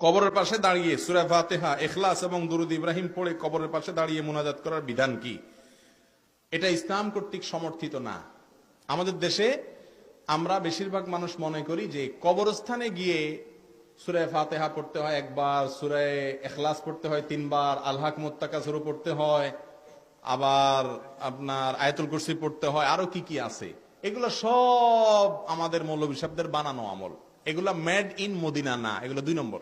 কবরের পাশে দাঁড়িয়ে সুরা ফাতেহা এখলাস এবং দুরুদ ইব্রাহিম পড়ে কবরের পাশে দাঁড়িয়ে মোনাজাত করার বিধান কি? এটা ইসলাম কর্তৃক সমর্থিত না। আমাদের দেশে আমরা বেশিরভাগ মানুষ মনে করি যে কবরস্থানে গিয়ে সুরায় ফাতেহা পড়তে হয় একবার সুরায় এখলাস পড়তে হয় তিনবার আল্লাহ মোত্তাকা শুরু পড়তে হয়, আবার আপনার আয়তুল কুরসি পড়তে হয়, আরও কি কি আছে। এগুলো সব আমাদের মৌলবী বানানো আমল। এগুলো মেড ইন মদিনা না, এগুলো দুই নম্বর।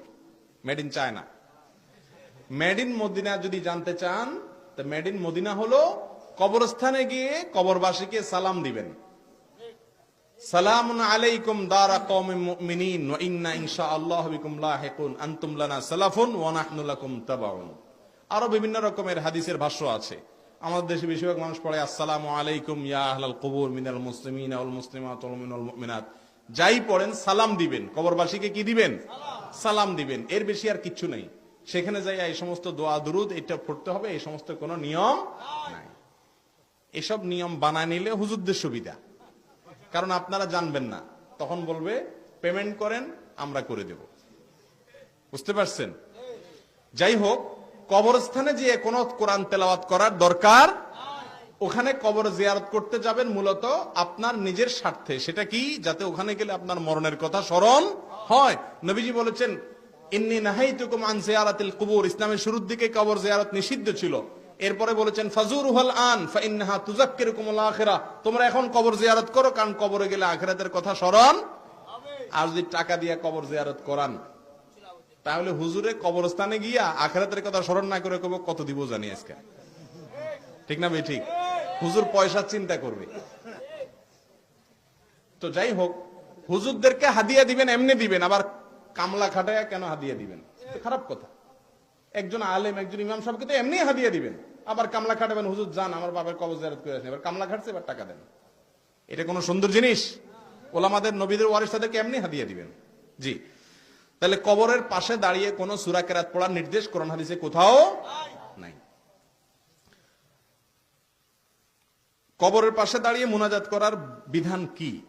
Made in China made in Madina যদি জানতে চান, তো মেড ইন মদিনা হলো কবরস্থানে গিয়ে কবরবাসীকে সালাম দিবেন। সালাফুন আরও বিভিন্ন রকমের হাদিসের ভাষ্য আছে। আমাদের দেশে বেশিরভাগ মানুষ পড়ে, আসসালামু আলাইকুম ইয়া আহলাল মিনাল মুসলিমাত যাই পড়েন, সালাম দিবেন। কবরবাসীকে কি দিবেন? সালাম দিবেন। এর বেশি আর কিচ্ছু নেই। সেখানে যাই এই সমস্ত দোয়া, দুরুদ, এটা পড়তে হবে। এই সমস্ত কোনো নিয়ম নাই। এসব নিয়ম বানায় নিলে হুজুরদের সুবিধা। কারণ আপনারা জানবেন না। তখন বলবে পেমেন্ট করেন, আমরা করে দেব। বুঝতে পারছেন? যাই হোক, কবরস্থানে যে কোনো কোরআন তেলাওয়াত করার দরকার ওখানে কবর জিয়ারত করতে যাবেন মূলত আপনার নিজের স্বার্থে। সেটা কি? যাতে ওখানে গেলে আপনার মরণের কথা স্মরণ হয়। নবীজি বলেছেন, ইন্নি নাহাইতুকুম আন জিয়ারাতিল কুবুর। ইসলামের শুরুর দিকে কবর জিয়ারত নিষিদ্ধ ছিল। এরপরে বলেছেন, ফাজুরুহাল আন, ফাইন্নাহা তুজাক্কিরুকুমুল আখিরা। তোমরা এখন কবর জিয়ারত করো, কারণ কবরে গেলে আখিরাতের কথা স্মরণ। আর যদি টাকা দিয়ে কবর জিয়ারত করান, তাহলে হুজুরে কবরস্থানে গিয়া আখিরাতের কথা স্মরণ না করে কত দিব জানি আজকে? ঠিক না ভাই, ঠিক? হুজুর পয়সা চিন্তা করবে। তো যাই হোক, হুজুরদেরকে হাদিয়া দিবেন, এমনি দিবেন, আবার কামলা খাটায়া কেন হাদিয়া দিবেন? খারাপ কথা। একজন আলেম, একজন ইমাম সাহেবকে তো এমনি হাদিয়া দিবেন। আবার কামলা খাটাবেন, হুজুর, যান, আমার বাবার কবর জিয়ারত করে আসেন। এবার কামলা খাটছে, এবার টাকা দেন। এটা কোনো সুন্দর জিনিস? ওলামাদের, নবীদের ওয়ারিস তাদেরকে এমনি হাদিয়া দিবেন। জি। তাহলে কবরের পাশে দাঁড়িয়ে কোন সুরা কেরাত পড়ার নির্দেশ কোরআন হাদিসে কোথাও কবরের পাশে দাঁড়িয়ে মোনাজাত করার বিধান কি?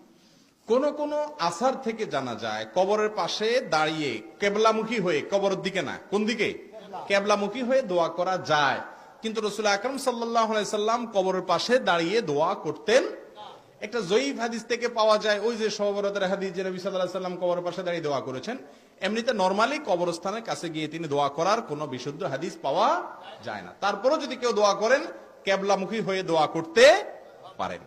কোন কোন আসার থেকে জানা যায় কবরের পাশে দাঁড়িয়ে কেবলামুখী হয়ে কবরের দিকে না কোন দিকে? কেবলামুখী। হয়ে দোয়া করা যায়। কিন্তু রসুল আকরম সাল্লাম কবরের পাশে দাঁড়িয়ে দোয়া করতেন। একটা জয়ীফ হাদিস থেকে পাওয়া যায় ওই যে সহবরতের হাদিস যে নবী সাল্লাহ সাল্লাম কবরের পাশে দাঁড়িয়ে দোয়া করেছেন এমনিতে নর্মালি কবরস্থানের কাছে গিয়ে তিনি দোয়া করার কোনো বিশুদ্ধ হাদিস পাওয়া যায় না। তারপরও যদি কেউ দোয়া করেন কেবলামুখী হয়ে দোয়া করতে পারেন।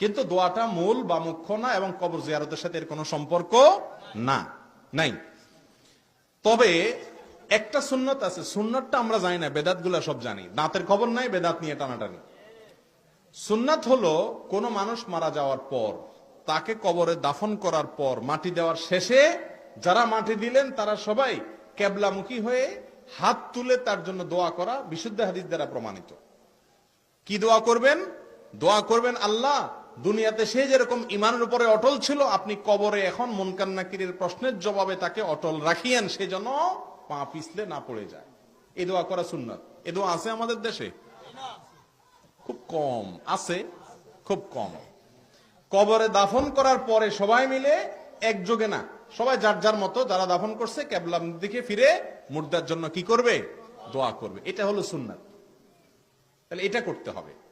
কিন্তু দোয়াটা মূল বা মুখ্য না এবং কবর জিয়ারতের সাথে এর কোনো সম্পর্ক না, নাই। তবে একটা সুন্নত আছে, সুন্নতটা আমরা জানি না বেদাত সব জানি। দাঁতের খবর নাই, বেদাত নিয়ে টানাটানি। সুন্নাত হলো কোন মানুষ মারা যাওয়ার পর, তাকে কবরে দাফন করার পর, মাটি দেওয়ার শেষে যারা মাটি দিলেন, তারা সবাই কেবলামুখী হয়ে হাত তুলে তার জন্য দোয়া করা বিশুদ্ধ হাদিস দ্বারা প্রমাণিত। কি দোয়া করবেন? দোয়া করবেন, আল্লাহ, দুনিয়াতে সে যেরকম ইমানের উপরে অটল ছিল, আপনি কবরে এখন মনকান্নাকিরের প্রশ্নের জবাবে তাকে অটল রাখিয়েন, সে যেন পা পিছলে না পড়ে যায়। এ দোয়া করা সুন্নত। এ দোয়া আছে আমাদের দেশে? খুব কম। আছে, খুব কম। কবরে দাফন করার পরে সবাই মিলে একযোগে না, সবাই যার যার মতো যারা দাফন করছে কেবলাম দিকে ফিরে মুর্দার জন্য কি করবে? দোয়া করবে। এটা হলো সুন্নাত। তাহলে এটা করতে হবে।